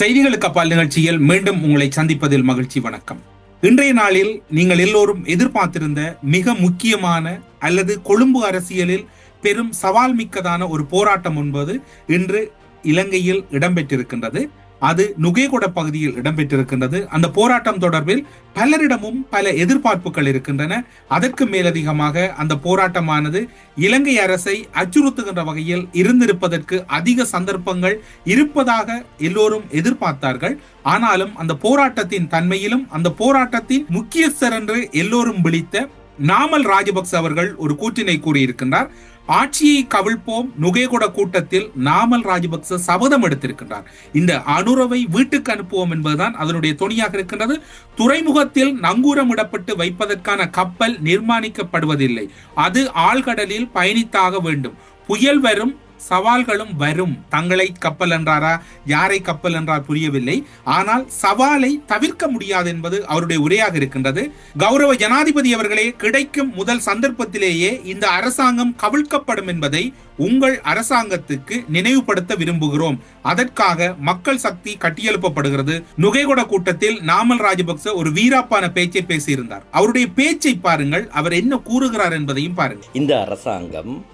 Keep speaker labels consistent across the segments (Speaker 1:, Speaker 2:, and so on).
Speaker 1: செய்திகளுக்கு அப்பால் நிகழ்ச்சியில் மீண்டும் உங்களை சந்திப்பதில் மகிழ்ச்சி வணக்கம். இன்றைய நாளில் நீங்கள் எல்லோரும் எதிர்பார்த்திருந்த மிக முக்கியமான அல்லது கொழும்பு அரசியலில் பெரும் சவால் மிக்கதான ஒரு போராட்டம் என்பது இன்று இலங்கையில் இடம்பெற்றிருக்கின்றது. அது நுகேகொட பகுதியில் இடம்பெற்றிருக்கின்றது. அந்த போராட்டம் தொடர்பில் பலரிடமும் பல எதிர்பார்ப்புகள் இருக்கின்றன. அதற்கு மேலதிகமாக அந்த போராட்டமானது இலங்கை அரசை அச்சுறுத்துகின்ற வகையில் இருந்திருப்பதற்கு அதிக சந்தர்ப்பங்கள் இருப்பதாக எல்லோரும் எதிர்பார்த்தார்கள். ஆனாலும் அந்த போராட்டத்தின் தன்மையிலும் அந்த போராட்டத்தின் முக்கியஸ்தர் என்று எல்லோரும் விழித்த நாமல் ராஜபக்ச அவர்கள் ஒரு கூற்றினை கூறியிருக்கின்றார். ஆட்சியை கவிழ்ப்போம் நுகேகொட கூட்டத்தில் நாமல் ராஜபக்ச சபதம் எடுத்திருக்கின்றார். இந்த அனுரவை வீட்டுக்கு அனுப்புவோம் என்பதுதான் அதனுடைய துணியாக இருக்கின்றது. துறைமுகத்தில் நங்கூரமிடப்பட்டு வைப்பதற்கான கப்பல் நிர்மாணிக்கப்படுவதில்லை. அது ஆழ்கடலில் பயணித்தாக வேண்டும். புயல் வரும் சவால்களும் வரும். தங்களை கப்பல் என்றாரா? யாரை கப்பல் என்றார் புரியவில்லை. ஆனால் சவாலை தவிர்க்க முடியாது என்பது அவருடைய உரையாக இருக்கின்றது. கௌரவ ஜனாதிபதி அவர்களே கிடைக்கும் முதல் சந்தர்ப்பத்திலேயே இந்த அரசாங்கம் கவிழ்க்கப்படும் என்பதை உங்கள் அரசாங்கத்துக்கு நினைவுபடுத்த விரும்புகிறோம். அதற்காக மக்கள் சக்தி கட்டியெழுப்பப்படுகிறது. நுகைகொட கூட்டத்தில் நாமல் ராஜபக்ச ஒரு வீராப்பான பேச்சை பேசியிருந்தார். அவருடைய பேச்சை பாருங்கள். அவர் என்ன கூறுகிறார் என்பதையும் பாருங்கள்.
Speaker 2: இந்த அரசாங்கம்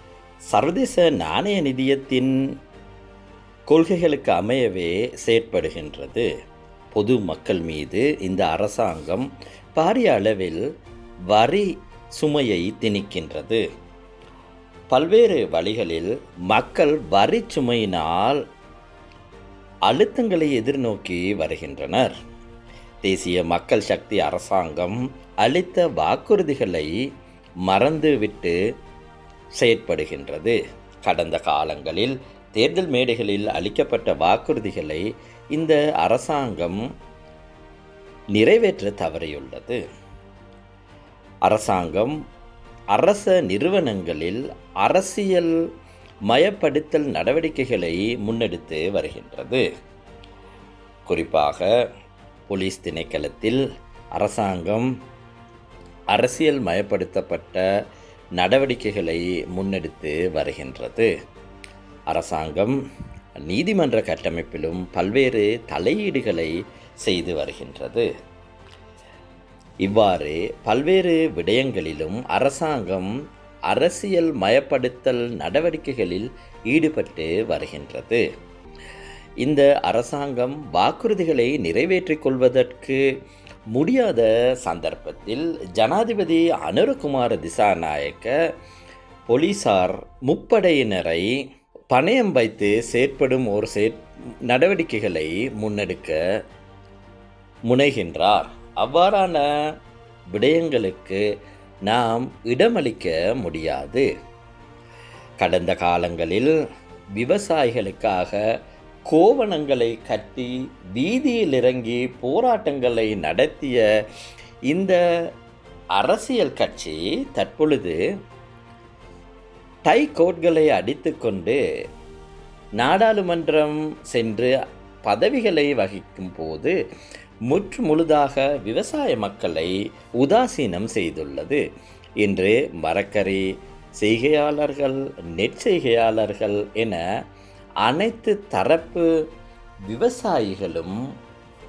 Speaker 2: சர்வதேச நாணய நிதியத்தின் கொள்கைகளுக்கு அமையவே செயற்படுகின்றது. பொது மக்கள் மீது இந்த அரசாங்கம் பாரிய அளவில் வரி சுமையை திணிக்கின்றது. பல்வேறு வழிகளில் மக்கள் வரி சுமையினால் அழுத்தங்களை எதிர்நோக்கி வருகின்றனர். தேசிய மக்கள் சக்தி அரசாங்கம் அளித்த வாக்குறுதிகளை மறந்துவிட்டு செயற்படுகின்றது. கடந்த காலங்களில் தேர்தல் மேடைகளில் அளிக்கப்பட்ட வாக்குறுதிகளை இந்த அரசாங்கம் நிறைவேற்ற தவறியுள்ளது. அரசாங்கம் அரச நிறுவனங்களில் அரசியல் மயப்படுத்தல் நடவடிக்கைகளை முன்னெடுத்து வருகின்றது. குறிப்பாக போலீஸ் திணைக்களத்தில் அரசாங்கம் அரசியல் மயப்படுத்தப்பட்ட நடவடிக்கைகளை முன்னெடுத்து வருகின்றது. அரசாங்கம் நீதிமன்ற கட்டமைப்பிலும் பல்வேறு தலையீடுகளை செய்து வருகின்றது. இவ்வாறு பல்வேறு விடயங்களிலும் அரசாங்கம் அரசியல் மயப்படுத்தல் நடவடிக்கைகளில் ஈடுபட்டு வருகின்றது. இந்த அரசாங்கம் வாக்குறுதிகளை நிறைவேற்றிக் கொள்வதற்கு முடியாத சந்தர்ப்பத்தில் ஜனாதிபதி அனுரகுமார திசாநாயக்க போலீசார் முப்படையினரை பணயம் வைத்து செயற்படும் ஒரு செயற் நடவடிக்கைகளை முன்னெடுக்க முனைகின்றார். அவ்வாறான விடயங்களுக்கு நாம் இடமளிக்க முடியாது. கடந்த காலங்களில் விவசாயிகளுக்காக கோவணங்களை கட்டி வீதியில் இறங்கி போராட்டங்களை நடத்திய இந்த அரசியல் கட்சி தற்பொழுது டை கோட்களை அடித்துக்கொண்டு நாடாளுமன்றம் சென்று பதவிகளை வகிக்கும் போது முற்று முழுதாக விவசாய மக்களை உதாசீனம் செய்துள்ளது. இன்று மரக்கறி செய்கையாளர்கள் நெற்செய்கையாளர்கள் என அனைத்து தரப்பு விவசாயிகளும்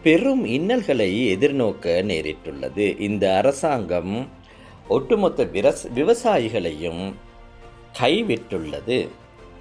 Speaker 2: பெரும் இன்னல்களை எதிர்நோக்க நேரிட்டுள்ளது. இந்த அரசாங்கம் ஒட்டுமொத்த விவசாயிகளையும் கைவிட்டுள்ளது.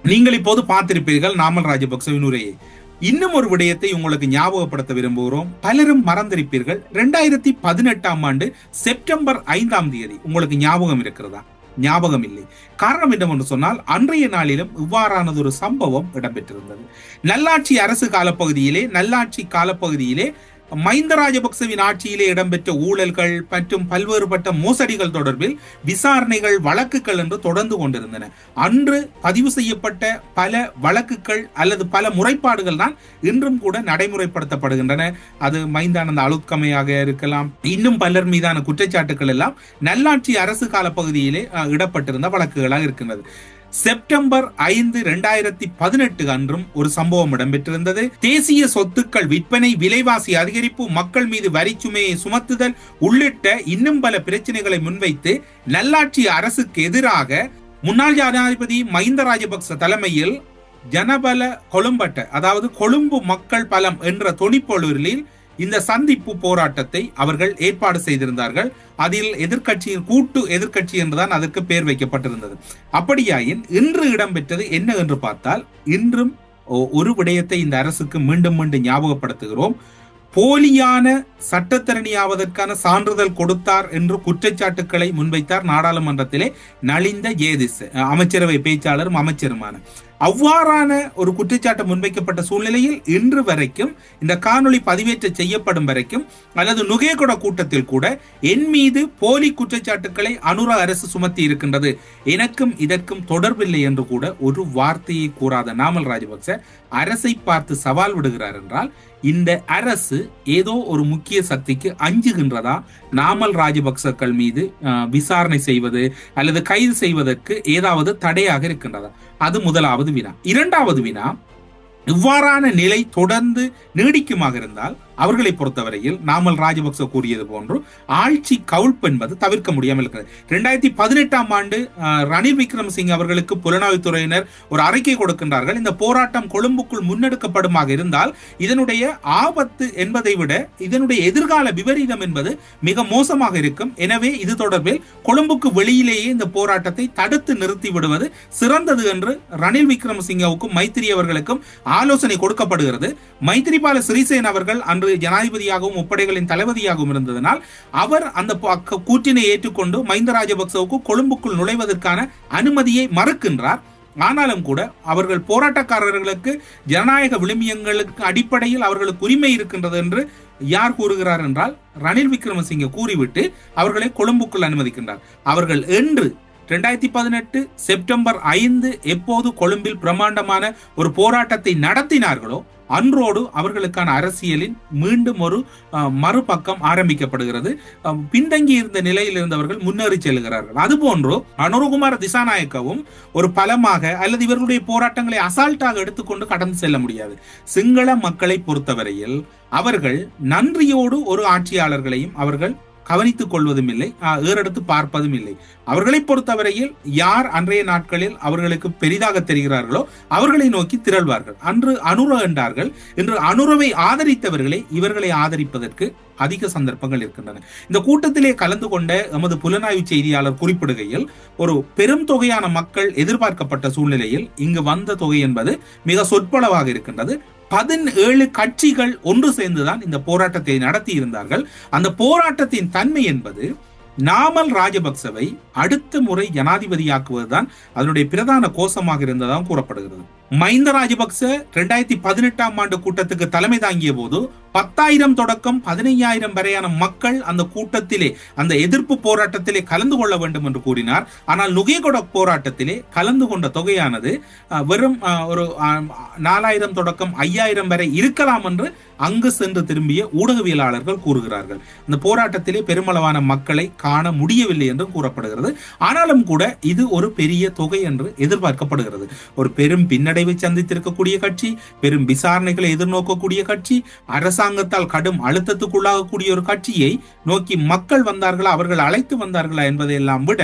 Speaker 1: நீங்கள் இப்போது பார்த்திருப்பீர்கள் நாமல் ராஜபக்சவின் உரையை இன்னும் ஒரு விடயத்தை உங்களுக்கு ஞாபகப்படுத்த விரும்புகிறோம். பலரும் மறந்திருப்பீர்கள். இரண்டாயிரத்தி பதினெட்டாம் ஆண்டு செப்டம்பர் ஐந்தாம் தேதி. உங்களுக்கு ஞாபகம் இருக்கிறதா? ஞாபகம் இல்லை காரணம் என்னவென்று சொன்னால் அன்றைய நாளிலும் இவ்வாறானது ஒரு சம்பவம் இடம்பெற்றிருந்தது. நல்லாட்சி அரசு காலப்பகுதியிலே நல்லாட்சி காலப்பகுதியிலே மஹிந்த ராஜபக்சவின் ஆட்சியிலே இடம்பெற்ற ஊழல்கள் மற்றும் பல்வேறுபட்ட மோசடிகள் தொடர்பில் விசாரணைகள் வழக்குகள் என்று தொடர்ந்து கொண்டிருந்தன. அன்று பதிவு செய்யப்பட்ட பல வழக்குகள் அல்லது பல முறைப்பாடுகள் தான் இன்றும் கூட நடைமுறைப்படுத்தப்படுகின்றன. அது மைந்தானந்த அழுத்கமையாக இருக்கலாம். இன்னும் பலர் மீதான குற்றச்சாட்டுகள் எல்லாம் நல்லாட்சி அரசு கால பகுதியிலே இடப்பட்டிருந்த வழக்குகளாக இருக்கின்றது. செப்டம்பர் ஐந்து இரண்டாயிரத்தி பதினெட்டு அன்றும் ஒரு சம்பவம் இடம்பெற்றிருந்தது. தேசிய சொத்துக்கள் விற்பனை விலைவாசி அதிகரிப்பு மக்கள் மீது வரி சுமையை சுமத்துதல் உள்ளிட்ட இன்னும் பல பிரச்சனைகளை முன்வைத்து நல்லாட்சி அரசுக்கு எதிராக முன்னாள் ஜனாதிபதி மஹிந்த ராஜபக்ச தலைமையில் ஜனபல கொழும்பட்ட அதாவது கொழும்பு மக்கள் பலம் என்ற தொனிப்பொழுரில் இந்த சந்திப்பு போராட்டத்தை அவர்கள் ஏற்பாடு செய்திருந்தார்கள். அதில் எதிர்க்கட்சியின் கூட்டு எதிர்க்கட்சி என்றுதான் அதற்கு பெயர் வைக்கப்பட்டிருந்தது. அப்படியாயின் இன்று இடம்பெற்றது என்ன என்று பார்த்தால் இன்றும் ஒ- ஒரு விடயத்தை இந்த அரசுக்கு மீண்டும் மீண்டும் ஞாபகப்படுத்துகிறோம். போலியான சட்டத்தரணியாவதற்கான சான்றிதழ் கொடுத்தார் என்று குற்றச்சாட்டுக்களை முன்வைத்தார் நாடாளுமன்றத்திலே நலிந்த ஜேதிஸ் அமைச்சரவை பேச்சாளரும் அமைச்சருமான. அவ்வாறான ஒரு குற்றச்சாட்டு முன்வைக்கப்பட்ட சூழ்நிலையில் இன்று வரைக்கும் இந்த காணொளி பதிவேற்ற செய்யப்படும் வரைக்கும் அல்லது நுகேகொட கூட்டத்தில் கூட என் மீது போலி குற்றச்சாட்டுக்களை அனுரா அரசு சுமத்தி இருக்கின்றது. எனக்கும் இதற்கும் தொடர்பில்லை என்று கூட ஒரு வார்த்தையை கூறாத நாமல் ராஜபக்ச அரசை பார்த்து சவால் விடுகிறார் என்றால் இந்த அரசு ஏதோ ஒரு முக்கிய சக்திக்கு அஞ்சுகின்றதா? நாமல் ராஜபக்சக்கள் மீது விசாரணை செய்வது அல்லது கைது செய்வதற்கு ஏதாவது தடையாக இருக்கின்றதா? அது முதலாவது வினா. இரண்டாவது வினா இவ்வாறான நிலை தொடர்ந்து நீடிக்குமாக இருந்தால் அவர்களை பொறுத்தவரையில் நாமல் ராஜபக்ச கூறியது போன்று ஆட்சி கவுழ்ப்பு என்பது தவிர்க்க முடியாமல் இருக்கிறது. ரெண்டாயிரத்தி பதினெட்டாம் ஆண்டு ரணில் விக்ரமசிங் அவர்களுக்கு புலனாய்வுத்துறையினர் ஒரு அறிக்கை கொடுக்கின்றார்கள். இந்த போராட்டம் கொழும்புக்குள் முன்னெடுக்கப்படுமாக இருந்தால் இதனுடைய ஆபத்து என்பதை விட இதனுடைய எதிர்கால விபரீதம் என்பது மிக மோசமாக இருக்கும். எனவே இது தொடர்பில் கொழும்புக்கு வெளியிலேயே இந்த போராட்டத்தை தடுத்து நிறுத்தி விடுவது சிறந்தது என்று ரணில் விக்ரமசிங்கவுக்கும் மைத்திரி அவர்களுக்கும் ஆலோசனை கொடுக்கப்படுகிறது. மைத்திரிபால சிறிசேன அவர்கள் அன்று ஜனாதிபதியாகவும் முப்படைகளின் தளபதியாகவும் இருந்ததனால் அவர் அந்த கூற்றினை ஏற்றுக்கொண்டு மஹிந்த ராஜபக்சவுக்கு கொழும்புக்குள் நுழைவதற்கான அனுமதியை மறுக்கின்றார். ஆனாலும் கூட அவர்கள் போராட்டக்காரர்களுக்கு ஜனநாயக விழுமியங்களுக்கு அடிப்படையில் அவர்களுக்கு உரிமை இருக்கின்றது என்று யார் கூறுகிறார் என்றால் ரணில் விக்ரமசிங்கே கூறிவிட்டு அவர்களை கொழும்புக்குள் அனுமதிக்கின்றார். அவர்கள் என்று ரெண்டாயிரத்தி பதினெட்டு செப்டம்பர் ஐந்து எப்போது கொழும்பில் பிரம்மாண்டமான ஒரு போராட்டத்தை நடத்தினார்களோ அன்றோடு அவர்களுக்கான அரசியலின் மீண்டும் ஒரு மறுபக்கம் ஆரம்பிக்கப்படுகிறது. பின்தங்கி இருந்த நிலையில் இருந்தவர்கள் முன்னேறி செல்கிறார்கள். அதுபோன்று அனுரகுமார திசாநாயக்கவும் ஒரு பலமாக அல்லது இவர்களுடைய போராட்டங்களை அசால்ட்டாக எடுத்துக்கொண்டு கடந்து செல்ல முடியாது. சிங்கள மக்களை பொறுத்தவரையில் அவர்கள் நன்றியோடு ஒரு ஆட்சியாளர்களையும் அவர்கள் கவனித்துக் கொள்வதும் இல்லை ஏறெடுத்து பார்ப்பதும் இல்லை அவர்களை பொறுத்தவரையில் யார் அன்றைய நாட்களில் அவர்களுக்கு பெரிதாக தெரிகிறார்களோ அவர்களை நோக்கி திரள்வார்கள். அன்று அனுர என்றார்கள். இன்று அனுரவை ஆதரித்தவர்களை இவர்களை ஆதரிப்பதற்கு அதிக சந்தர்ப்பங்கள் இருக்கின்றன. இந்த கூட்டத்திலே கலந்து கொண்ட எமது புலனாய்வு செய்தியாளர் குறிப்பிடுகையில் ஒரு பெரும் தொகையான மக்கள் எதிர்பார்க்கப்பட்ட சூழ்நிலையில் இங்கு வந்த தொகை என்பது மிக சொற்பளவாக இருக்கின்றது. பதினேழு கட்சிகள் ஒன்று சேர்ந்துதான் இந்த போராட்டத்தை நடத்தி இருந்தார்கள் அந்த போராட்டத்தின் தன்மை என்பது நாமல் ராஜபக்சவை அடுத்த முறை ஜனாதிபதியாக்குவதுதான் அதனுடைய பிரதான கோஷமாக இருந்ததாக கூறப்படுகிறது. மஹிந்த ராஜபக்ச இரண்டாயிரத்தி பதினெட்டாம் ஆண்டு கூட்டத்துக்கு தலைமை தாங்கிய போது பத்தாயிரம் தொடக்கம் பதினையாயிரம் வரையான மக்கள் அந்த கூட்டத்திலே அந்த எதிர்ப்பு போராட்டத்திலே கலந்து கொள்ள வேண்டும் என்று கூறினார். ஆனால் நுகேகொட போராட்டத்திலே கலந்து கொண்ட தொகையானது வெறும் ஒரு நாலாயிரம் தொடக்கம் ஐயாயிரம் வரை இருக்கலாம் என்று அங்கு சென்று திரும்பிய ஊடகவியலாளர்கள் கூறுகிறார்கள். இந்த போராட்டத்திலே பெருமளவான மக்களை காண முடியவில்லை என்று கூறப்படுகிறது. ஆனாலும் கூட இது ஒரு பெரிய தொகை என்று எதிர்பார்க்கப்படுகிறது. ஒரு பெரும் பின்னடை பின்னடைவை சந்தித்திருக்கக்கூடிய கட்சி பெரும் விசாரணைகளை எதிர்நோக்கக்கூடிய கட்சி அரசாங்கத்தால் கடும் அழுத்தத்துக்குள்ளாகக்கூடிய ஒரு கட்சியை நோக்கி மக்கள் வந்தார்களா அவர்கள் அழைத்து வந்தார்களா என்பதையெல்லாம் விட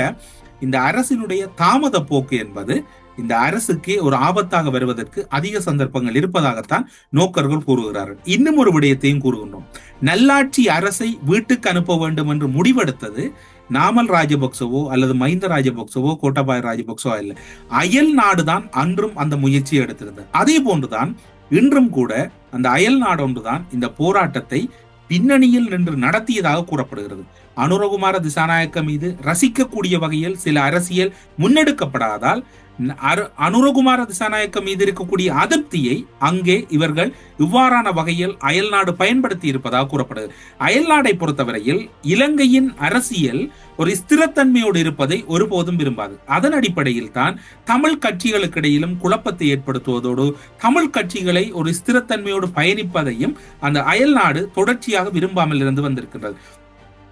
Speaker 1: இந்த அரசினுடைய தாமத போக்கு என்பது இந்த அரசுக்கு ஒரு ஆபத்தாக வருவதற்கு அதிக சந்தர்ப்பங்கள் இருப்பதாகத்தான் நோக்கர்கள் கூறுகிறார்கள். இன்னும் ஒரு விடயத்தையும் கூறுகின்றோம். நல்லாட்சி அரசை வீட்டுக்கு அனுப்ப வேண்டும் என்று முடிவெடுத்தது நாமல் ராஜபக்சவோ அல்லது மஹிந்த ராஜபக்சவோ கோட்டபாய ராஜபக்சவோ இல்லை அயல் நாடுதான் அன்றும் அந்த முயற்சியை எடுத்திருந்தது. அதே போன்றுதான் இன்றும் கூட அந்த அயல் நாடு ஒன்றுதான் இந்த போராட்டத்தை பின்னணியில் நின்று நடத்தியதாக கூறப்படுகிறது. அனுரகுமார திசாநாயக்க மீது ரசிக்கக்கூடிய வகையில் சில அரசியல் முன்னெடுக்கப்படாதால் அரு- அனுரகுமார திசாநாயக்க மீது இருக்கக்கூடிய அதிருப்தியை அங்கே இவர்கள் இவ்வாறான வகையில் அயல்நாடு பயன்படுத்தி இருப்பதாக கூறப்படுகிறது அயல்நாடை பொறுத்தவரையில் இலங்கையின் அரசியல் ஒரு ஸ்திரத்தன்மையோடு இருப்பதை ஒருபோதும் விரும்பாது. அதன் அடிப்படையில் தான் தமிழ் கட்சிகளுக்கிடையிலும் குழப்பத்தை ஏற்படுத்துவதோடு தமிழ் கட்சிகளை ஒரு ஸ்திரத்தன்மையோடு பயணிப்பதையும் அந்த அயல்நாடு தொடர்ச்சியாக விரும்பாமல் இருந்து வந்திருக்கின்றது.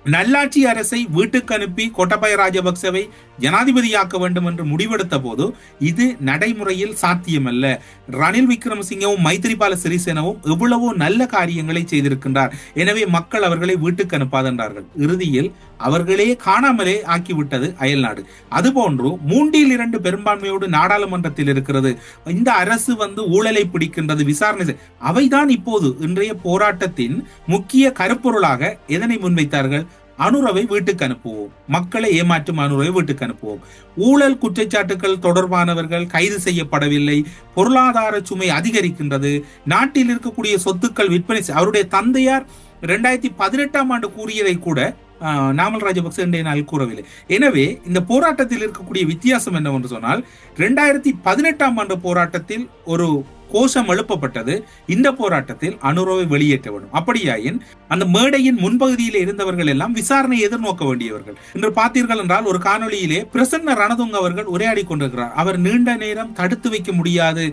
Speaker 1: நல்லாட்சி அரசை வீட்டுக்கு அனுப்பி கோட்டபாய ராஜபக்சவை ஜனாதிபதியாக்க வேண்டும் என்று முடிவெடுத்த போது இது நடைமுறையில் சாத்தியமல்ல. ரணில் விக்ரமசிங்கவும் மைத்திரிபால சிறிசேனவும் எவ்வளவோ நல்ல காரியங்களை செய்திருக்கின்றார். எனவே மக்கள் அவர்களை வீட்டுக்கு அனுப்பாதென்றார்கள். இறுதியில் அவர்களே காணாமலே ஆக்கிவிட்டது அயல்நாடு அதுபோன்று மூன்றில் இரண்டு பெரும்பான்மையோடு நாடாளுமன்றத்தில் இருக்கிறது. இந்த அரசு வந்து ஊழலை பிடிக்கின்றது விசாரணை அவைதான் இப்போது இன்றைய போராட்டத்தின் முக்கிய கருப்பொருளாக எதனை முன்வைத்தார்கள்? அனுரவை வீட்டுக்கு அனுப்புவோம். மக்களை ஏமாற்றும் அனுரவை வீட்டுக்கு அனுப்புவோம். ஊழல் குற்றச்சாட்டுகள் தொடர்பானவர்கள் கைது செய்யப்படவில்லை. பொருளாதார சுமை அதிகரிக்கின்றது. நாட்டில் இருக்கக்கூடிய சொத்துக்கள் விற்பனை செய்- அவருடைய தந்தையார் இரண்டாயிரத்தி பதினெட்டாம் ஆண்டு கூறியதை கூட நாமல் ராஜபக்சே இன்றைய நாள் கூறவில்லை. எனவே இந்த போராட்டத்தில் இருக்கக்கூடிய வித்தியாசம் என்னவென்று சொன்னால் ரெண்டாயிரத்தி பதினெட்டாம் ஆண்டு போராட்டத்தில் ஒரு கோஷம் எழுப்பப்பட்டது. இந்த போராட்டத்தில் அனுரவை வெளியேற்ற வேண்டும். அப்படியாயின் அந்த மேடையின் முன்பகுதியில் இருந்தவர்கள் எல்லாம் விசாரணை எதிர்நோக்க வேண்டியவர்கள். இன்று பார்த்தீர்கள் என்றால் ஒரு காணொலியிலே பிரசன்ன ரணதுங்க அவர்கள் உரையாடி கொண்டிருக்கிறார். அவர் நீண்ட நேரம் தடுத்து வைக்க முடியாது.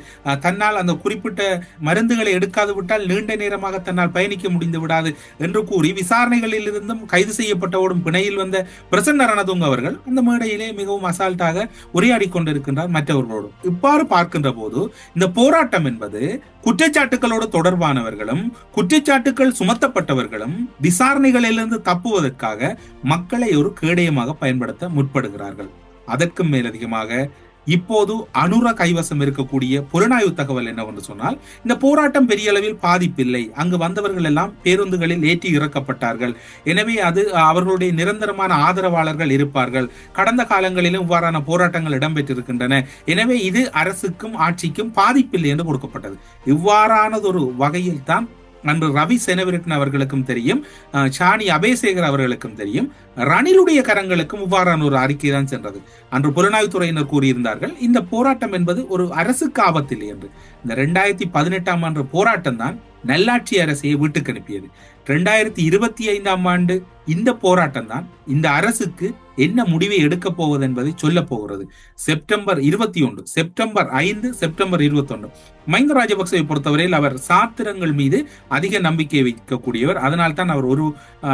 Speaker 1: தன்னால் அந்த குறிப்பிட்ட மருந்துகளை எடுக்காது விட்டால் நீண்ட நேரமாக தன்னால் பயணிக்க முடிந்து விடாது என்று கூறி விசாரணைகளில் இருந்தும் கைது செய்யப்பட்டவோடும் பிணையில் வந்த பிரசன்ன ரணதுங்க அவர்கள் அந்த மேடையிலே மிகவும் அசால்ட்டாக உரையாடி கொண்டிருக்கின்றார் மற்றவர்களோடு இவ்வாறு பார்க்கின்ற போது இந்த போராட்டம் என்பது குற்றச்சாட்டுகளோடு தொடர்பானவர்களும் குற்றச்சாட்டுகள் சுமத்தப்பட்டவர்களும் விசாரணைகளிலிருந்து தப்புவதற்காக மக்களை ஒரு கேடயமாக பயன்படுத்த முற்படுகிறார்கள். அதற்கும் மேலதிகமாக இப்போது அனுர கைவசம் இருக்கக்கூடிய புலனாய்வு தகவல் என்னவென்று சொன்னால் இந்த போராட்டம் பெரிய அளவில் பாதிப்பில்லை. அங்கு வந்தவர்கள் எல்லாம் பேருந்துகளில் ஏற்றி இறக்கப்பட்டார்கள். எனவே அது அவர்களுடைய நிரந்தரமான ஆதரவாளர்கள் இருப்பார்கள். கடந்த காலங்களிலும் இவ்வாறான போராட்டங்கள் இடம்பெற்றிருக்கின்றன. எனவே இது அரசுக்கும் ஆட்சிக்கும் பாதிப்பில்லை என்று கொடுக்கப்பட்டது. இவ்வாறானதொரு வகையில் தான் அன்று ரவி செனவிருட்டன் அவர்களுக்கும் தெரியும் சாணி அபயசேகர் அவர்களுக்கும் தெரியும். ரணிலுடைய கரங்களுக்கும் இவ்வாறான ஒரு அறிக்கை தான் சென்றது. அன்று புலனாய்வுத்துறையினர் கூறியிருந்தார்கள் இந்த போராட்டம் என்பது ஒரு அரசுக்கு ஆபத்தில்லை என்று. இந்த ரெண்டாயிரத்தி பதினெட்டாம் ஆண்டு போராட்டம் தான் நல்லாட்சி அரசையை வீட்டுக்கு அனுப்பியது. ரெண்டாயிரத்தி இருபத்தி ஐந்தாம் ஆண்டு இந்த போராட்டம் தான் இந்த அரசுக்கு என்ன முடிவை எடுக்க போவது என்பதை சொல்ல போகிறது. செப்டம்பர் இருபத்தி ஒன்று செப்டம்பர் ஐந்து செப்டம்பர் இருபத்தி ஒன்று மஹிந்த ராஜபக்சவை பொறுத்தவரையில் அவர் சாத்திரங்கள் மீது அதிக நம்பிக்கை வைக்கக்கூடியவர். அதனால் தான் அவர் ஒரு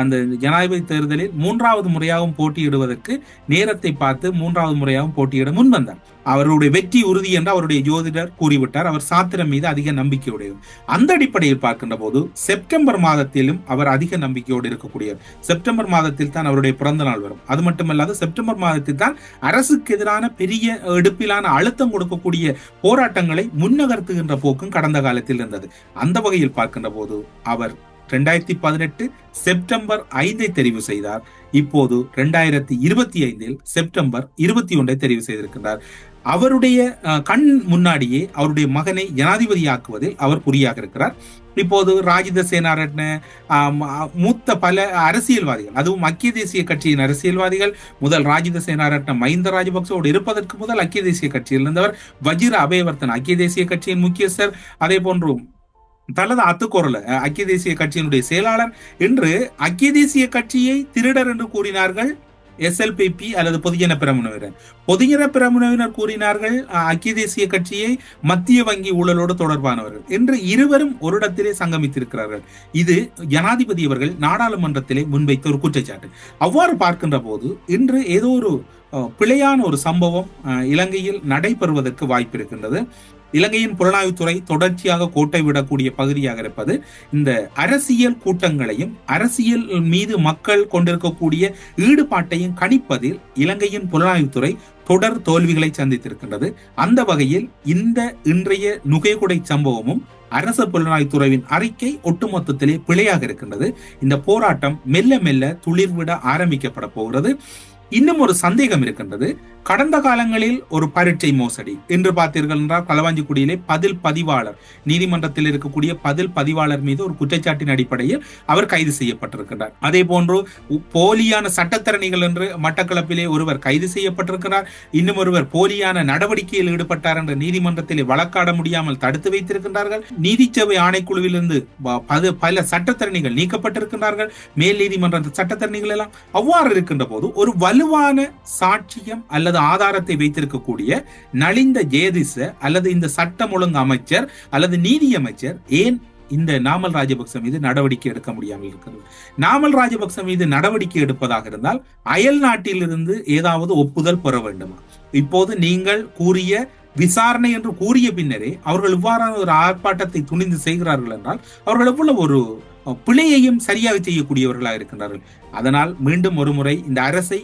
Speaker 1: அந்த ஜனாதிபதி தேர்தலில் மூன்றாவது முறையாகவும் போட்டியிடுவதற்கு நேரத்தை பார்த்து மூன்றாவது முறையாகவும் போட்டியிட முன் வந்தார் அவருடைய வெற்றி உறுதி என்று அவருடைய ஜோதிடர் கூறிவிட்டார். அவர் சாத்திரம் மீது அதிக நம்பிக்கையுடையவர் அந்த அடிப்படையில் பார்க்கின்ற போது செப்டம்பர் மாதத்திலும் அவர் அதிக நம்பிக்கையோடு இருக்கக்கூடியவர். செப்டம்பர் மாதத்தில் தான் அவருடைய பிறந்த நாள் வரும். அது மட்டுமல்லாது செப்டம்பர் மாதத்தில் தான் அரசுக்கு எதிரான பெரிய எடுப்பிலான அழுத்தம் கொடுக்கக்கூடிய போராட்டங்களை முன்னகர்த்துகின்ற போக்கும் கடந்த காலத்தில் இருந்தது. அந்த வகையில் பார்க்கின்ற போது அவர் ரெண்டாயிரத்தி பதினெட்டு செப்டம்பர் ஐந்தை தெரிவு செய்தார். இப்போது ரெண்டாயிரத்தி இருபத்தி ஐந்தில் செப்டம்பர் இருபத்தி ஒன்றை தெரிவு செய்திருக்கின்றார். அவருடைய கண் முன்னாடியே அவருடைய மகனை ஜனாதிபதியாக்குவதில் அவர் குறியாக இருக்கிறார். இப்போது ராஜித சேனாரட்ன மூத்த பல அரசியல்வாதிகள் அதுவும் ஐக்கிய தேசிய கட்சியின் அரசியல்வாதிகள் முதல் ராஜித சேனாரட்ன மஹிந்த ராஜபக்சோடு இருப்பதற்கு முதல் ஐக்கிய தேசிய கட்சியில் இருந்தவர் வஜிர அபயவர்த்தன் ஐக்கிய தேசிய கட்சியின் முக்கியஸ்தர் அதே போன்று தலது அத்துக்கோரல ஐக்கிய தேசிய கட்சியினுடைய செயலாளர் என்று ஐக்கிய தேசிய கட்சியை திருடர் என்று கூறினார்கள். எஸ்எல்பிபி அல்லது பொதுஜன பிரமுனவினர் பொதுஜன பிரமுனவினர் கூறினார்கள் ஐக்கிய தேசிய கட்சியை மத்திய வங்கி ஊழலோடு தொடர்பானவர்கள் என்று இருவரும் ஒரு இடத்திலே சங்கமித்திருக்கிறார்கள். இது ஜனாதிபதி அவர்கள் நாடாளுமன்றத்திலே முன்வைத்த ஒரு குற்றச்சாட்டு. அவ்வாறு பார்க்கின்ற போது இன்று ஏதோ ஒரு பிழையான ஒரு சம்பவம் இலங்கையில் நடைபெறுவதற்கு வாய்ப்பு இருக்கின்றது இலங்கையின் புலனாய்வுத்துறை தொடர்ச்சியாக கோட்டை விடக்கூடிய பகுதியாக இருப்பது இந்த அரசியல் கூட்டங்களையும் அரசியல் மீது மக்கள் கொண்டிருக்கக்கூடிய ஈடுபாட்டையும் கணிப்பதில் இலங்கையின் புலனாய்வுத்துறை தொடர் தோல்விகளை சந்தித்திருக்கின்றது. அந்த வகையில் இந்த இன்றைய நுகைகுடை சம்பவமும் அரச புலனாய்த்துறையின் அறிக்கை ஒட்டுமொத்தத்திலே பிழையாக இருக்கின்றது. இந்த போராட்டம் மெல்ல மெல்ல துளிர்விட ஆரம்பிக்கப்பட போகிறது. இன்னும் ஒரு சந்தேகம் இருக்கின்றது. கடந்த காலங்களில் ஒரு பரீட்சை மோசடி. என்று பார்த்தீர்கள் என்றால் களவாஞ்சிக்குடியிலே பதில் பதிவாளர் நீதிமன்றத்தில் இருக்கக்கூடிய பதில் பதிவாளர் மீது ஒரு குற்றச்சாட்டின் அடிப்படையில் அவர் கைது செய்யப்பட்டிருக்கிறார். அதே போன்று போலியான சட்டத்தரணிகள் என்று மட்டக்களப்பிலே ஒருவர் கைது செய்யப்பட்டிருக்கிறார். இன்னும் ஒருவர் போலியான நடவடிக்கையில் ஈடுபட்டார் என்ற நீதிமன்றத்திலே வழக்காட முடியாமல் தடுத்து வைத்திருக்கின்றார்கள். நீதிச்சபை ஆணைக்குழுவிலிருந்து ப- பது- பல சட்டத்தரணிகள் நீக்கப்பட்டிருக்கின்றார்கள். மேல் நீதிமன்ற சட்டத்தரணிகள் எல்லாம் அவ்வாறு இருக்கின்ற போது ஒரு வலுவான சாட்சியம் அல்லது ஆதாரத்தை வைத்திருக்கக்கூடிய நலிந்த ஜேதிச அல்லது இந்த சட்டம் ஒழுங்கு அமைச்சர் அல்லது நீதி அமைச்சர் ஏன் இந்த நாமல் ராஜபக்ச மீது நடவடிக்கை எடுக்க முடியாமல் இருக்கிறது? நாமல் ராஜபக்ச மீது நடவடிக்கை எடுப்பதாக இருந்தால் அயல் நாட்டிலிருந்து ஏதாவது ஒப்புதல் பெற வேண்டுமா? இப்போது நீங்கள் கூறிய விசாரணை என்று கூறிய பின்னரே அவர்கள் இவ்வாறான ஒரு ஆர்ப்பாட்டத்தை துணிந்து செய்கிறார்கள் என்றால் அவர்கள் எவ்வளவு ஒரு பிழையையும் சரியாக செய்யக்கூடியவர்களாக இருக்கின்றார்கள். அதனால் மீண்டும் ஒரு முறை இந்த அரசை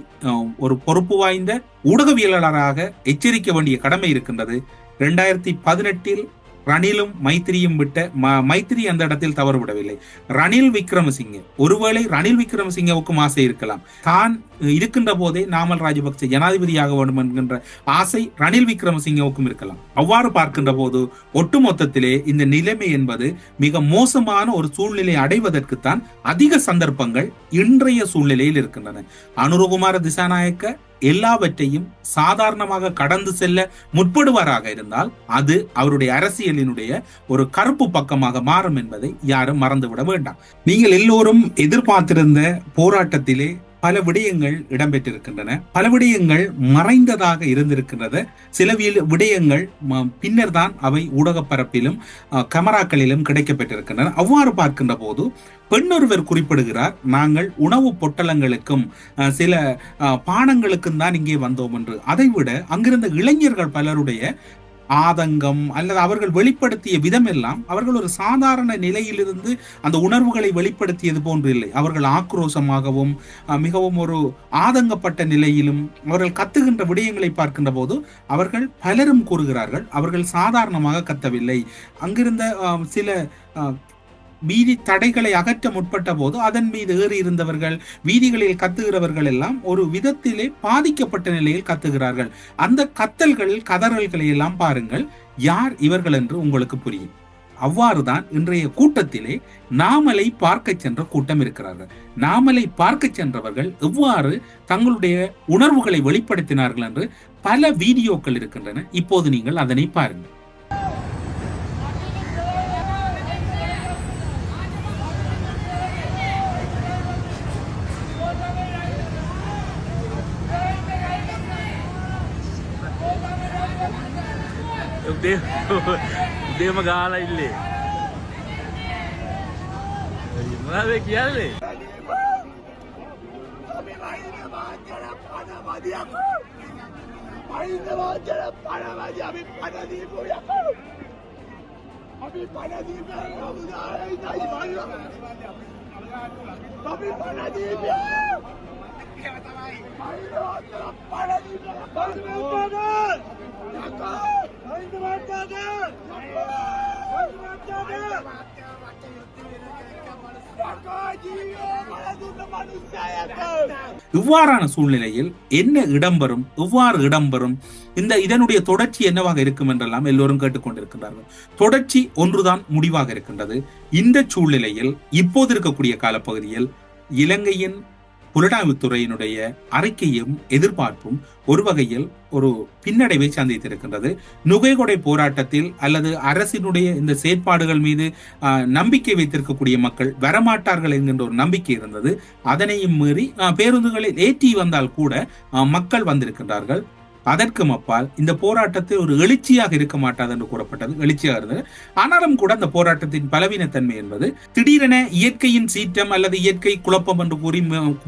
Speaker 1: ஒரு பொறுப்பு வாய்ந்த ஊடகவியலாளராக எச்சரிக்க வேண்டிய கடமை இருக்கின்றது. இரண்டாயிரத்தி பதினெட்டில் ரணிலும் மைத்திரியும் விட்ட ம- மைத்திரி அந்த இடத்தில் தவறுவிடவில்லை. ரணில் விக்ரமசிங்கே. ஒருவேளை ரணில் விக்ரமசிங்கவுக்கும் ஆசை இருக்கலாம். தான் இருக்கின்ற போதே நாமல் ராஜபக்சே ஜனாதிபதியாக வேண்டும் என்கின்ற ஆசை ரணில் விக்ரமசிங்கவுக்கும் இருக்கலாம். அவ்வாறு பார்க்கின்ற போது ஒட்டுமொத்தத்திலே இந்த நிலைமை என்பது மிக மோசமான ஒரு சூழ்நிலை அடைவதற்குத்தான் அதிக சந்தர்ப்பங்கள் இன்றைய சூழ்நிலையில் இருக்கின்றன. அனுரகுமார திசாநாயக்க எல்லாவற்றையும் சாதாரணமாக கடந்து செல்ல முற்படுவாராக இருந்தால் அது அவருடைய அரசியலினுடைய ஒரு கருப்பு பக்கமாக மாறும் என்பதை யாரும் மறந்துவிட வேண்டாம். நீங்கள் எல்லோரும் எதிர்பார்த்திருந்த போராட்டத்திலே பல விடயங்கள் இடம்பெற்றிருக்கின்றன. பல விடயங்கள் மறைந்ததாக இருந்திருக்கின்றது. சில விடயங்கள் பின்னர் தான் அவை ஊடகப்பரப்பிலும் கமராக்களிலும் கிடைக்கப்பெற்றிருக்கின்றன. அவ்வாறு பார்க்கின்ற போது பெண்ணொருவர் குறிப்பிடுகிறார் நாங்கள் உணவு பொட்டலங்களுக்கும் சில பானங்களுக்கும் தான் இங்கே வந்தோம் என்று. அதைவிட அங்கிருந்த இளைஞர்கள் பலருடைய ஆதங்கம் அல்லது அவர்கள் வெளிப்படுத்திய விதம் எல்லாம் அவர்கள் ஒரு சாதாரண நிலையிலிருந்து அந்த உணர்வுகளை வெளிப்படுத்தியது போன்று இல்லை. அவர்கள் ஆக்ரோஷமாகவும் மிகவும் ஒரு ஆதங்கப்பட்ட நிலையிலும் அவர்கள் கத்துகின்ற விடயங்களை பார்க்கின்ற போது அவர்கள் பலரும் கூறுகிறார்கள் அவர்கள் சாதாரணமாக கத்தவில்லை. அங்கிருந்த சில மீதி வீதி தடைகளை அகற்ற முற்பட்ட போது அதன் மீது ஏறி இருந்தவர்கள் வீதிகளில் கத்துகிறவர்கள் எல்லாம் ஒரு விதத்திலே பாதிக்கப்பட்ட நிலையில் கத்துகிறார்கள். அந்த கத்தல்கள் கதறல்களை எல்லாம் பாருங்கள். யார் இவர்கள் என்று உங்களுக்கு புரியும். அவ்வாறுதான் இன்றைய கூட்டத்திலே நாமலை பார்க்க சென்ற கூட்டம் இருக்கிறார்கள் நாமலை பார்க்க சென்றவர்கள் எவ்வாறு தங்களுடைய உணர்வுகளை வெளிப்படுத்தினார்கள் என்று பல வீடியோக்கள் இருக்கின்றன. இப்போது நீங்கள் அதனை பாருங்கள்.
Speaker 3: උදේම ගාලා ඉල්ලේ. මොනවද කියන්නේ?
Speaker 4: අපි වයින් මාජර පණවදියක්. වයින් මාජර පණවදිය අපි පණ දීපු යකෝ. අපි පණ දීපු නමුදායි තයි මල්ල. අපි පණ දීපු. පණ දීපු. පණ දීපු. යකෝ.
Speaker 1: இவ்வாறான சூழ்நிலையில் என்ன இடம்பெறும்? இவ்வாறு இடம்பெறும்? இந்த இதனுடைய தொடர்ச்சி என்னவாக இருக்கும் என்றெல்லாம் எல்லோரும் கேட்டுக்கொண்டிருக்கின்றார்கள். தொடர்ச்சி ஒன்றுதான் முடிவாக இருக்கின்றது. இந்த சூழ்நிலையில் இப்போது இருக்கக்கூடிய காலப்பகுதியில் இலங்கையின் புலனாய்வுத்துறையினுடைய அறிக்கையும் எதிர்பார்ப்பும் ஒரு வகையில் ஒரு பின்னடைவை சந்தித்திருக்கின்றது. நுகைகொடை போராட்டத்தில் அல்லது அரசினுடைய இந்த செயற்பாடுகள் மீது நம்பிக்கை வைத்திருக்கக்கூடிய மக்கள் வரமாட்டார்கள் என்கின்ற ஒரு நம்பிக்கை இருந்தது. அதனையும் மீறி பேருந்துகளில் ஏற்றி வந்தால் கூட மக்கள் வந்திருக்கின்றார்கள். அதற்கும் அப்பால் இந்த போராட்டத்தில் ஒரு எழுச்சியாக இருக்க மாட்டாது என்று கூறப்பட்டது. எழுச்சியாக இருந்தது. ஆனாலும் கூட அந்த போராட்டத்தின் பலவீனத்தன்மை என்பது திடீரென இயற்கையின் சீற்றம் அல்லது இயற்கை குழப்பம் என்று கூறி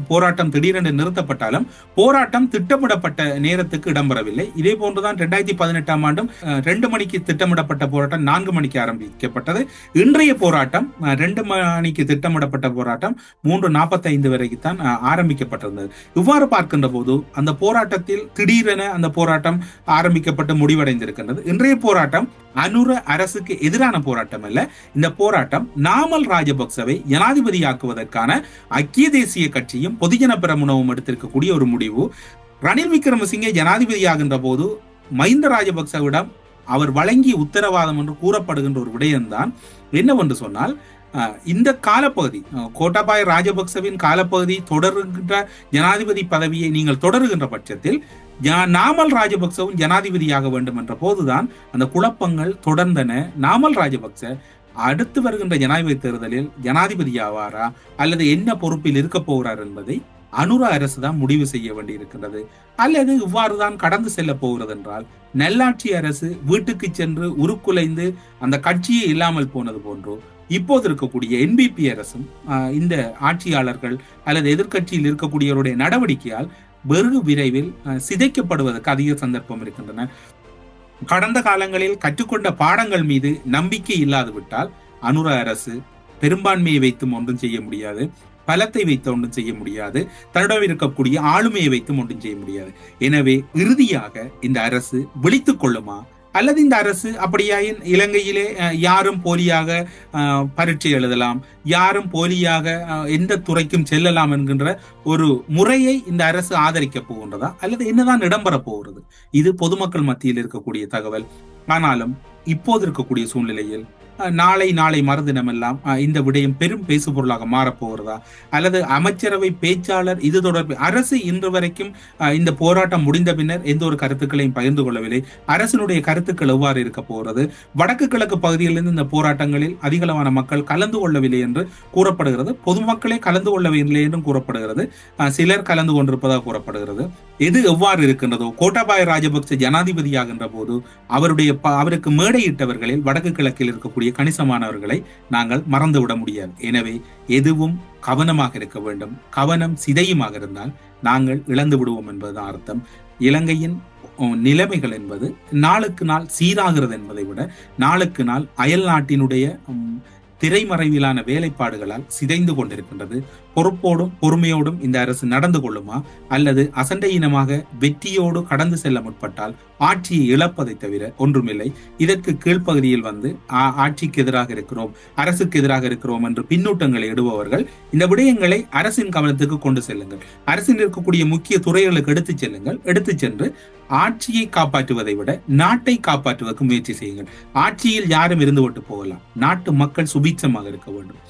Speaker 1: போராட்டம் திடீரென நிறுத்தப்பட்டாலும் போராட்டம் திட்டமிடப்பட்ட நேரத்துக்கு இடம்பெறவில்லை. இதே போன்றுதான் இரண்டாயிரத்தி பதினெட்டாம் ஆண்டும் ரெண்டு மணிக்கு திட்டமிடப்பட்ட போராட்டம் நான்கு மணிக்கு ஆரம்பிக்கப்பட்டது. இன்றைய போராட்டம் அஹ், ரெண்டு மணிக்கு திட்டமிடப்பட்ட போராட்டம் மூன்று நாற்பத்தைந்து வரைக்கும் தான் ஆரம்பிக்கப்பட்டிருந்தது. இவ்வாறு பார்க்கின்ற போது அந்த போராட்டத்தில் திடீரென அந்த போராட்டம் ஆரம்பிக்கப்பட்டு முடிவடைந்திருக்கின்றது. இன்றைய போராட்டம் அனுர அரசுக்கு எதிரான போராட்டம் அல்ல. இந்த போராட்டம் நாமல் ராஜபக்சவை ஜனாதிபதியாக்குவதற்கான ஐக்கிய தேசிய கட்சியும் பொதுஜன பெரமுனவும் எடுத்திருக்கக்கூடிய ஒரு முடிவு. ரணில் விக்ரமசிங்கே ஜனாதிபதியாகின்ற போது மஹிந்த ராஜபக்சவிடம் அவர் வழங்கிய உத்தரவாதம் என்று கூறப்படுகின்ற ஒரு விடயம்தான். என்னவென்று சொன்னால் இந்த காலப்பகுதி கோட்டாபாய ராஜபக்சவின் காலப்பகுதி தொடருகின்ற ஜனாதிபதி பதவியை நீங்கள் தொடருகின்ற பட்சத்தில் நாமல் ராஜபக்சவும் ஜனாதிபதியாக வேண்டும் என்ற போதுதான் அந்த குழப்பங்கள் தொடர்ந்தன. நாமல் ராஜபக்ச அடுத்து வருகின்ற ஜனாதிபதி தேர்தலில் ஜனாதிபதி ஆவாரா? அல்லது என்ன பொறுப்பில் இருக்க போகிறார் என்பதை அனுர அரசு தான் முடிவு செய்ய வேண்டியிருக்கின்றது. அல்லது இவ்வாறு தான் கடந்து செல்ல போகிறது என்றால் நல்லாட்சி அரசு வீட்டுக்கு சென்று உருக்குலைந்து அந்த கட்சியே இல்லாமல் போனது போன்றோ இப்போது இருக்கக்கூடிய என்பிபி அரசும் ஆஹ், இந்த ஆட்சியாளர்கள் அல்லது எதிர்கட்சியில் இருக்கக்கூடியவருடைய நடவடிக்கையால் வெகு விரைவில் சிதைக்கப்படுவதற்கு அதிக சந்தர்ப்பம் இருக்கின்றன. கடந்த காலங்களில் கற்றுக்கொண்ட பாடங்கள் மீது நம்பிக்கை இல்லாது விட்டால் அனுர அரசு பெரும்பான்மையை வைத்தும் ஒன்றும் செய்ய முடியாது. பலத்தை வைத்து ஒன்றும் செய்ய முடியாது. தன்னிடம் இருக்கக்கூடிய ஆளுமையை வைத்தும் ஒன்றும் செய்ய முடியாது. எனவே இறுதியாக இந்த அரசு விழித்துக் கொள்ளுமா? அல்லது இந்த அரசு அப்படியாயின் இலங்கையிலே யாரும் போலியாக பரீட்சை எழுதலாம் யாரும் போலியாக எந்த துறைக்கும் செல்லலாம் என்கின்ற ஒரு முறையை இந்த அரசு ஆதரிக்க போகின்றதா? அல்லது என்னதான் இடம்பெற போகிறது? இது பொதுமக்கள் மத்தியில் இருக்கக்கூடிய தகவல். ஆனாலும் இப்போது இருக்கக்கூடிய சூழ்நிலையில் நாளை நாளை மறுதினமெல்லாம் இந்த விடயம் பெரும் பேசுபொருளாக மாறப்போகிறதா? அல்லது அமைச்சரவை பேச்சாளர் இது தொடர்பு அரசு இன்று வரைக்கும் இந்த போராட்டம் முடிந்த பின்னர் எந்த ஒரு கருத்துக்களையும் பகிர்ந்து கொள்ளவில்லை. அரசினுடைய கருத்துக்கள் எவ்வாறு இருக்க போகிறது? வடக்கு கிழக்கு பகுதியிலிருந்து இந்த போராட்டங்களில் அதிகளவான மக்கள் கலந்து கொள்ளவில்லை என்று கூறப்படுகிறது. பொதுமக்களே கலந்து கொள்ளவில்லை என்றும் கூறப்படுகிறது. சிலர் கலந்து கொண்டிருப்பதாக கூறப்படுகிறது. எது எவ்வாறு இருக்கின்றதோ கோட்டாபாய ராஜபக்ச ஜனாதிபதியாகின்ற போது அவருடைய ப- அவருக்கு மேடையிட்டவர்களில் வடக்கு கிழக்கில் இருக்கக்கூடிய கணிசமானவர்களை நாங்கள் மறந்துவிட முடியாது. எனவே எதுவும் கவனமாக இருக்க வேண்டும். கவனம் சிதையுமாக இருந்தால் நாங்கள் இழந்து விடுவோம் என்பதுதான் அர்த்தம். இலங்கையின் நிலைமைகள் என்பது நாளுக்கு நாள் சீராகிறது என்பதை விட நாளுக்கு நாள் அயல் நாட்டினுடைய திரைமறைவிலான வேலைப்பாடுகளால் சிதைந்து கொண்டிருக்கின்றது. பொறுப்போடும் பொறுமையோடும் இந்த அரசு நடந்து கொள்ளுமா? அல்லது அசண்டையினமாக வெற்றியோடு கடந்து செல்ல முற்பட்டால் ஆட்சியை இழப்பதை தவிர ஒன்றுமில்லை. இதற்கு கீழ்ப்பகுதியில் வந்து ஆட்சிக்கு எதிராக இருக்கிறோம் அரசுக்கு எதிராக இருக்கிறோம் என்று பின்னூட்டங்களை இடுபவர்கள் இந்த விடயங்களை அரசின் கவனத்துக்கு கொண்டு செல்லுங்கள். அரசின் இருக்கக்கூடிய முக்கிய துறைகளுக்கு எடுத்துச் செல்லுங்கள். எடுத்துச் சென்று ஆட்சியை காப்பாற்றுவதை விட நாட்டை காப்பாற்றுவதற்கு முயற்சி செய்யுங்கள். ஆட்சியில் யாரும் இருந்து விட்டு போகலாம். நாட்டு மக்கள் சுபீட்சமாக இருக்க வேண்டும்.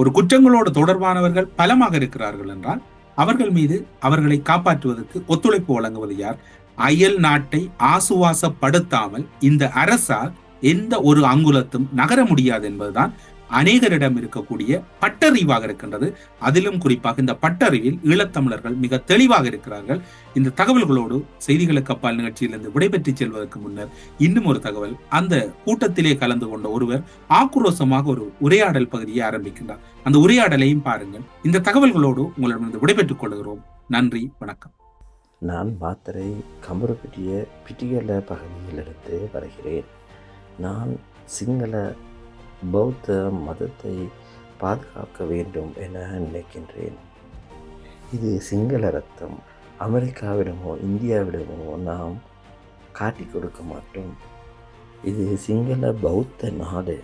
Speaker 1: ஒரு குற்றங்களோடு தொடர்பானவர்கள் பலமாக இருக்கிறார்கள் என்றால் அவர்கள் மீது அவர்களை காப்பாற்றுவதற்கு ஒத்துழைப்பு வழங்குவது யார்? அயல் நாட்டை ஆசுவாசப்படுத்தாமல் இந்த அரசால் எந்த ஒரு அங்குலத்தும் நகர முடியாது என்பதுதான் அநேகரிடம் இருக்கக்கூடிய பட்டறிவாக இருக்கின்றது. அதிலும் குறிப்பாக இந்த பட்டறிவில் ஈழத்தமிழர்கள் மிக தெளிவாக இருக்கிறார்கள். இந்த தகவல்களோடு செய்திகளுக்கு அப்பால் நிகழ்ச்சியிலிருந்து விடைபெற்று செல்வதற்கு முன்னர் இன்னும் ஒரு தகவல். அந்த கூட்டத்திலே கலந்து கொண்ட ஒருவர் ஆக்ரோஷமாக ஒரு உரையாடல் பகுதியை ஆரம்பிக்கின்றார். அந்த உரையாடலையும் பாருங்கள். இந்த தகவல்களோடு உங்களிடமிருந்து விடைபெற்றுக் கொள்கிறோம். நன்றி வணக்கம்.
Speaker 2: நான் மாத்தரை கம்பரப்பட்டிய பிட்டியல பகுதியிலிருந்து வருகிறேன். நான் சிங்கள பௌத்த மதத்தை பாதுகாக்க வேண்டும் என நினைக்கின்றேன். இது சிங்கள ரத்தம். அமெரிக்காவிடமோ இந்தியாவிடமோ நாம் காட்டிக் கொடுக்க மாட்டோம். இது சிங்கள பௌத்த நாடு.